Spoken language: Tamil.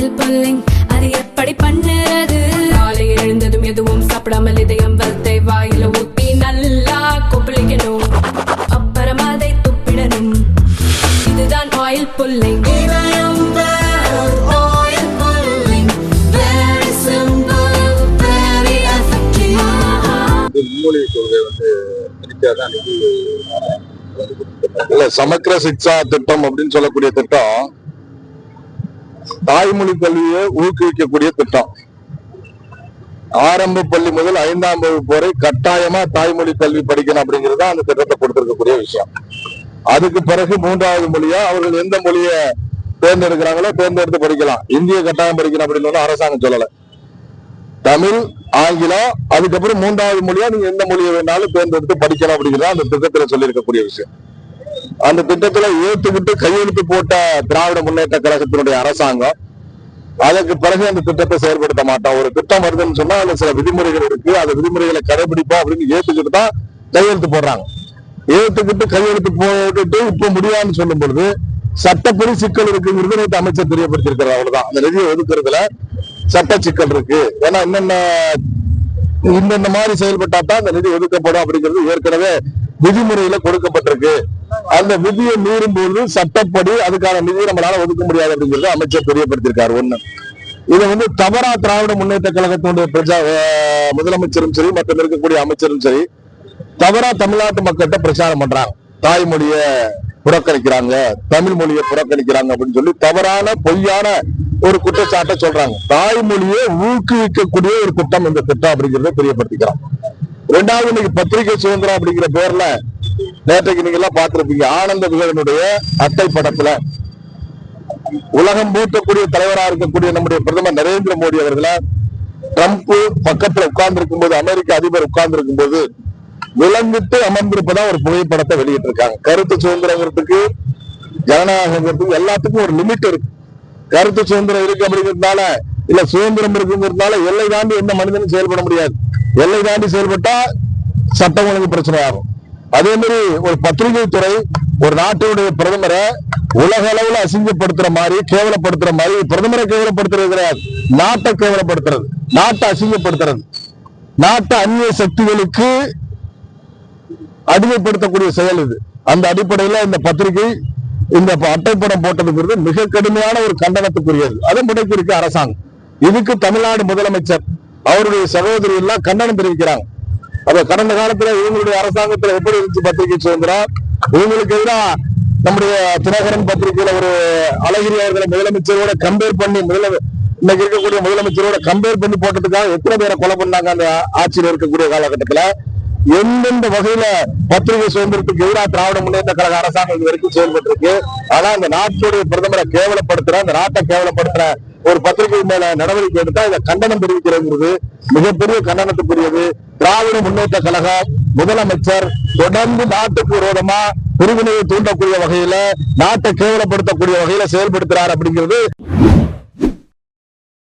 ஸ்டைல் புல்லிங் அது எப்படி பண்ணுறது? காலை எழுந்ததும் எதுவும் சாப்பிடாமல் இதயம் வளத்தை வாயில ஊத்தி நல்லா கொப்பளிக்கணும். அப்புறம் அதை துப்பிடணும். இதுதான் ஆயில் புல்லிங் ஆயில் மும்மொழி கொள்கை வந்து சமக்கிர சிக்ஷா திட்டம் அப்படின்னு சொல்லக்கூடிய திட்டம் தாய்மொழி கல்வியை ஊக்குவிக்கக்கூடிய திட்டம். ஆரம்ப பள்ளி முதல் ஐந்தாம் வகுப்பு வரை கட்டாயமா தாய்மொழி கல்வி படிக்கணும் அப்படிங்கிறது அந்த திட்டத்தை கொடுத்திருக்கக்கூடிய விஷயம். அதுக்கு பிறகு மூன்றாவது மொழியா அவர்கள் எந்த மொழியை தேர்ந்தெடுக்கிறாங்களோ தேர்ந்தெடுத்து படிக்கலாம். இந்திய கட்டாயம் படிக்கணும் அப்படின்னு அரசாங்கம் சொல்லல. தமிழ் ஆங்கிலம் அதுக்கப்புறம் மூன்றாவது மொழியா நீங்க எந்த மொழியை வேணாலும் தேர்ந்தெடுத்து படிக்கலாம் அப்படிங்கிறத அந்த திட்டத்துல சொல்லியிருக்கக்கூடிய விஷயம். அந்த திட்டத்துல ஏத்துக்கிட்டு கையெழுத்து போட்ட திராவிட முன்னேற்ற கழகத்தினுடைய அரசாங்கம் அதற்கு பிறகு அந்த திட்டத்தை செயல்படுத்த மாட்டோம் ஒரு திட்டம் வருதுன்னு சொன்னா அதுல சில விதிமுறைகள் இருக்கு. அந்த விதிமுறைகளை கடைபிடிப்போம் அப்படின்னு ஏத்துக்கிட்டு தான் கையெழுத்து போடுறாங்க. ஏத்துக்கிட்டு கையெழுத்து போட்டுட்டு இப்ப முடியாதுன்னு சொல்லும் பொழுது சட்டப்படி சிக்கல் இருக்குங்கிறது நேற்று அமைச்சர் தெரியப்படுத்திருக்கிறார் அவ்வளவுதான். அந்த நிதியை ஒதுக்குறதுல சட்ட சிக்கல் இருக்கு. ஏன்னா என்னென்ன இந்தந்த மாதிரி செயல்பட்டா தான் அந்த நிதி ஒதுக்கப்படும் அப்படிங்கிறது ஏற்கனவே விதிமுறையில கொடுக்கப்பட்டிருக்கு. அந்த விதியை மீறும் போது சட்டப்படி அதுக்கான நிதியை நம்மளால ஒதுக்க முடியாது அப்படிங்கிறது அமைச்சர் தெரியப்படுத்தியிருக்காரு. ஒண்ணு. இதை வந்து தவறா திராவிட முன்னேற்ற கழகத்தினுடைய பிரஜா முதலமைச்சரும் சரி மற்ற இருக்கக்கூடிய அமைச்சரும் சரி தவறா தமிழ்நாட்டு மக்கள்கிட்ட பிரச்சாரம் பண்றாங்க. தாய்மொழிய புறக்கணிக்கிறாங்க தமிழ் மொழியை புறக்கணிக்கிறாங்க அப்படின்னு சொல்லி தவறான பொய்யான ஒரு குற்றச்சாட்டை சொல்றாங்க. தாய்மொழியை ஊக்குவிக்கக்கூடிய ஒரு திட்டம் இந்த திட்டம் அப்படிங்கறத தெரியப்படுத்திக்கிறான் ரெண்டாவது இன்னைக்கு பத்திரிகை சுதந்திரம் அப்படிங்கிற பேர்ல நேற்றைக்கு நீங்க எல்லாம் பார்த்திருப்பீங்க. ஆனந்த விகடனுடைய அட்டை படத்துல. உலகம் மூத்தக்கூடிய தலைவரா இருக்கக்கூடிய நம்முடைய பிரதமர் நரேந்திர மோடி அவர்களை ட்ரம்ப் பக்கத்துல உட்கார்ந்து இருக்கும்போது அமெரிக்க அதிபர் உட்கார்ந்து இருக்கும்போது விளங்கிட்டு அமர்ந்திருப்பதா ஒரு புகைப்படத்தை வெளியிட்டு இருக்காங்க கருத்து சுதந்திரங்கிறதுக்கு ஜனநாயகங்கிறதுக்கு எல்லாத்துக்கும் ஒரு லிமிட் இருக்கு. கருத்து சுதந்திரம் இருக்கு அப்படிங்கிறதுனால இல்ல சுதந்திரம் இருக்குங்கிறதுனால எல்லை தாண்டி எந்த மனிதனும் செயல்பட முடியாது. எல்லை தாண்டி செயல்பட்டா சட்டம் ஒழுங்கு பிரச்சனை ஆகும் அதே மாதிரி ஒரு பத்திரிகை துறை ஒரு நாட்டினுடைய பிரதமரை உலக அளவுல அசிங்கப்படுத்துற மாதிரி கேவலப்படுத்துற மாதிரி பிரதமரை கேவலப்படுத்துறது கிடையாது நாட்டை கேவலப்படுத்துறது நாட்டை அசிங்கப்படுத்துறது நாட்டை அந்நிய சக்திகளுக்கு அடிமைப்படுத்தக்கூடிய செயல் இது. அந்த அடிப்படையில இந்த பத்திரிகை இந்த அட்டைப்படம் போட்டதுங்கிறது மிக கடுமையான ஒரு கண்டனத்துக்குரியது. அதை முடக்கி இருக்கு அரசாங்கம். இதுக்கு தமிழ்நாடு முதலமைச்சர் அவருடைய சகோதரி எல்லாம் கண்டனம் தெரிவிக்கிறாங்க. அப்ப கடந்த காலத்துல இவங்களுடைய அரசாங்கத்துல எப்படி இருந்துச்சு பத்திரிகை சுதந்திரம் இவங்களுக்கு எதிராக நம்முடைய தினகரன் பத்திரிகையில ஒரு அழகிரி அவர்களை முதலமைச்சரோட கம்பேர் பண்ணி முதல இன்னைக்கு இருக்கக்கூடிய முதலமைச்சரோட கம்பேர் பண்ணி போட்டதுக்காக எத்தனை பேரை கொலை பண்ணாங்க அந்த ஆட்சியில் இருக்கக்கூடிய காலகட்டத்துல? எந்தெந்த வகையில பத்திரிகை சுதந்திரத்துக்கு எதிராக திராவிட முன்னேற்ற கழக அரசாங்கம் இது வரைக்கும் செயல்பட்டு இருக்கு ஆனா இந்த நாட்டுடைய பிரதமரை கேவலப்படுத்துற இந்த நாட்டை கேவலப்படுத்துற ஒரு பத்திரிகை மேல நடவடிக்கை எடுத்தா இதை கண்டனம் தெரிவிக்கிறது மிகப்பெரிய கண்டனத்துக்குரியது. திராவிட முன்னேற்ற கழகம் முதலமைச்சர் தொடர்ந்து நாட்டுக்கு விரோதமா பிரிவினையை தூண்டக்கூடிய வகையில நாட்டை கேவலப்படுத்தக்கூடிய வகையில செயல்படுத்துறார் அப்படிங்கிறது